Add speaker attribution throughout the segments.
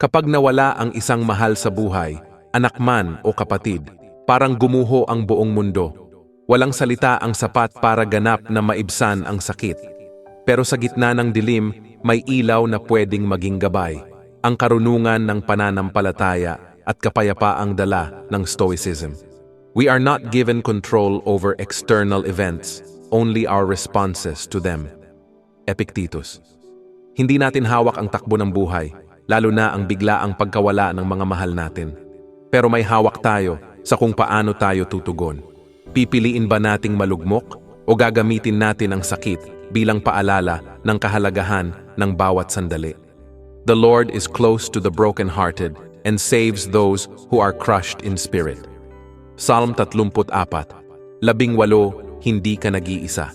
Speaker 1: Kapag nawala ang isang mahal sa buhay, anak man o kapatid, parang gumuho ang buong mundo. Walang salita ang sapat para ganap na maibsan ang sakit. Pero sa gitna ng dilim, may ilaw na pwedeng maging gabay. Ang karunungan ng pananampalataya at kapayapaang dala ng Stoicism. We are not given control over external events, only our responses to them. Epictetus. Hindi natin hawak ang takbo ng buhay, lalo na ang biglaang pagkawala ng mga mahal natin. Pero may hawak tayo sa kung paano tayo tutugon. Pipiliin ba nating malugmok o gagamitin natin ang sakit bilang paalala ng kahalagahan ng bawat sandali? The Lord is close to the brokenhearted and saves those who are crushed in spirit. Psalm 34, Labing walo, hindi ka nag-iisa.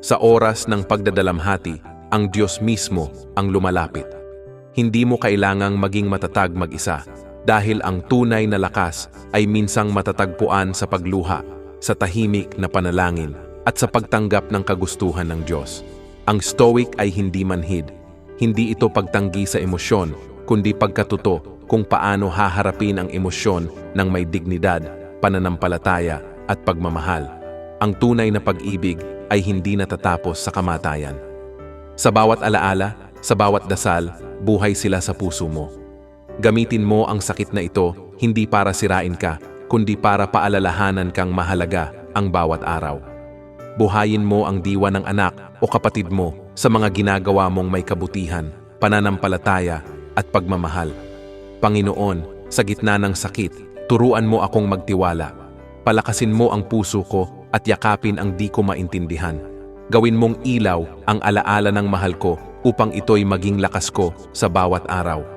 Speaker 1: Sa oras ng pagdadalamhati, ang Diyos mismo ang lumalapit. Hindi mo kailangang maging matatag mag-isa dahil ang tunay na lakas ay minsang matatagpuan sa pagluha, sa tahimik na panalangin at sa pagtanggap ng kagustuhan ng Diyos. Ang stoic ay hindi manhid. Hindi ito pagtanggi sa emosyon, kundi pagkatuto kung paano haharapin ang emosyon ng may dignidad, pananampalataya at pagmamahal. Ang tunay na pag-ibig ay hindi natatapos sa kamatayan. Sa bawat alaala, sa bawat dasal, buhay sila sa puso mo. Gamitin mo ang sakit na ito hindi para sirain ka, kundi para paalalahanan kang mahalaga ang bawat araw. Buhayin mo ang diwa ng anak o kapatid mo sa mga ginagawa mong may kabutihan, pananampalataya at pagmamahal. Panginoon, sa gitna ng sakit, turuan mo akong magtiwala. Palakasin mo ang puso ko at yakapin ang di ko maintindihan. Gawin mong ilaw ang alaala ng mahal ko upang ito'y maging lakas ko sa bawat araw.